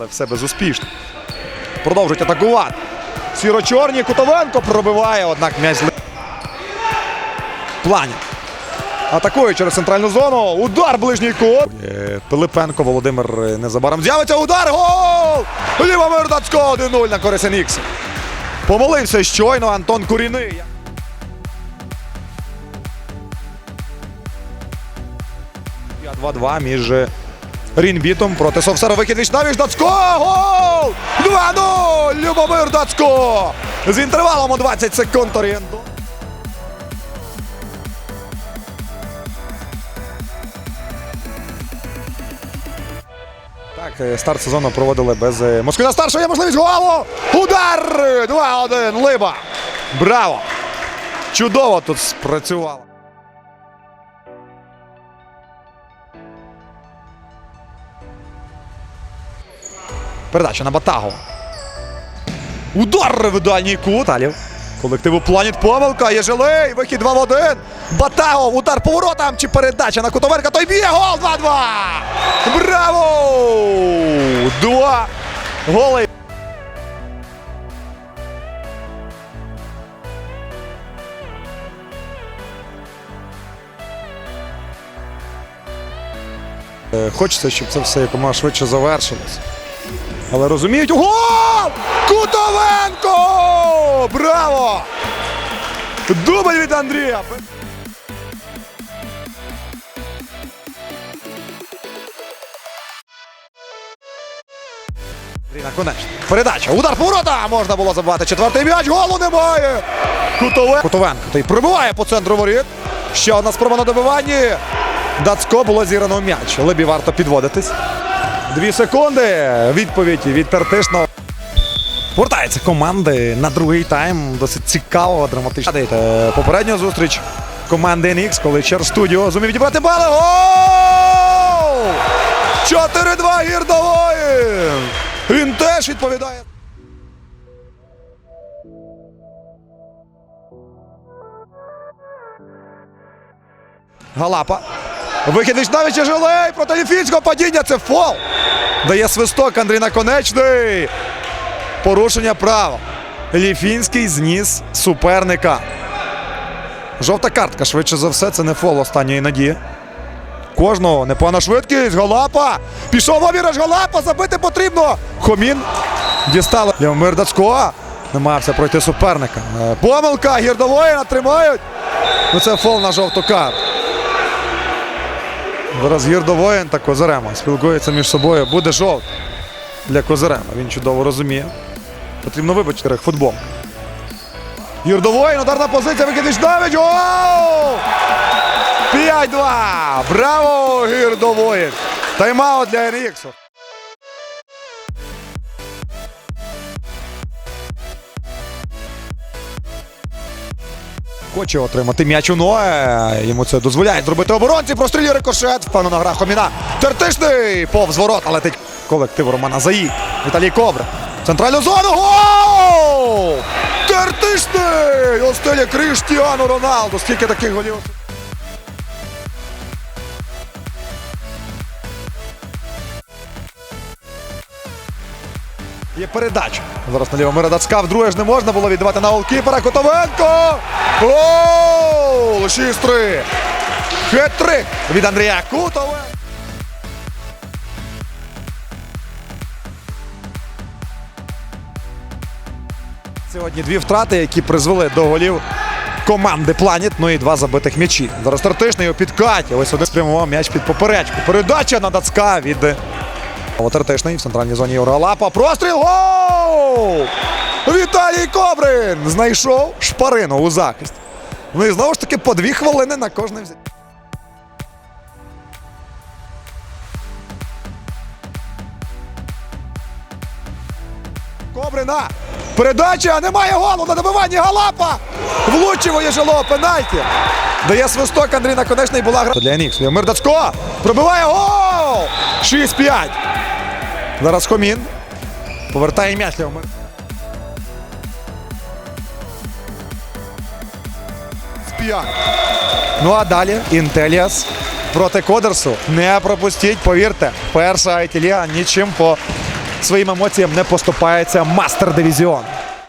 але все безуспішно. Продовжують атакувати. Сіро-чорні Кутовенко пробиває, однак м'яч Плані. Атакує через центральну зону. Удар ближній кут. Е, Пилипенко Володимир е, незабаром з'явиться. Удар. Гол! Лівомир Дацько 1-0 на користь Енікса. Помолився щойно Антон Куріний. Я 2-2 між е, Рінбітом проти Совсера. Вихід віч навіч Дацько! Гол! 2-0! Любомир Дацько! З інтервалом у 20 секунд орієнту. Так, е, старт сезону проводили без е, Москвина старшого. Є можливість голу! Удар! 2-1. Либа. Браво! Чудово тут спрацювало. Передача на Батагова. Удар в дальній кут. Алів. Колективу Планіт помилка. Єжелей. Вихід 2 в 1. Батагов. Удар поворотом. Чи передача на Кутоверка. Той б'є. Гол 2-2. Браво! Два голи. Е, Хочеться, щоб це все якомога швидше завершилось. Але розуміють. Гол! Кутовенко! Браво! Дубль від Андрія. Конечна. Передача. Удар поворота. Можна було забивати четвертий м'яч. Голу немає. Кутовенко. Кутовенко. Той прибиває по центру воріт. Ще одна спроба на добиванні. Дацько було зіграно в м'яч. Либі варто підводитись. Дві секунди. Відповідь від Тертишного. Повертаються команди на другий тайм. Досить цікаво, драматично. Попередня зустріч команди NX, коли Чер Студіо зумів відібрати бали. Гол! 4-2 Гірдової! Він теж відповідає. Галапа. Вихід Вічнавича Жилей проти Ліфінського падіння. Це фол. Дає свисток Андрій Наконечний. Порушення права. Ліфінський зніс суперника. Жовта картка. Швидше за все, це не фол останньої надії. Кожного непогана швидкість. Галапа. Пішов обіраж Галапа. Забити потрібно. Хомін. Дістало. Лівомир Дацько. Намагався пройти суперника. Е, Помилка. Гірдової тримають. Ну це фол на жовту карту. Зараз Гірдовоєн та Козарема спілкуються між собою. Буде жовт для Козарема. Він чудово розуміє. Потрібно вибачити футбол. Гірдовоєн, ударна позиція, викид Давич. Оу! 5-2. Браво, Гірдовоєн. Тайм-аут для Еніксу. Хоче отримати м'яч у ноги. Йому це дозволяє зробити оборонці. Прострілює рикошет. Впевнена гра Хоміна. Тертишний. Повз ворота летить колектив Романа Заї. Віталій Кобр. Центральну зону. Гол! Тертишний! У стилі Кріштіану Роналду. Скільки таких голів? Є передача. Зараз наліво Мирадацька. Вдруге ж не можна було віддавати на голкіпера. Котовенко! Гол! 6-3. Хет-трик від Андрія Кутовенка. Сьогодні дві втрати, які призвели до голів команди Планіт. Ну і два забитих м'ячі. Зараз Тартишний у підкаті. Ось один спрямував м'яч під поперечку. Передача на Дацька від Тертишний в центральній зоні Євролапа. Простріл! Гол! Віталій Кобрин знайшов шпарину у захист. Ну і знову ж таки по дві хвилини на кожне взяття. Кобрина. Передача. Немає голу на добиванні Галапа. Влучив Єжело. Пенальті. Дає свисток Андрій Наконечний. Була гра. Для Нікс. Мир Дацько. Пробиває гол. 6-5. Зараз Хомін. Повертає м'яч. Спіяк. Ну а далі Інтеліас проти Кодерсу. Не пропустіть, повірте. Перша айтілія нічим по своїм емоціям не поступається мастер дивізіон.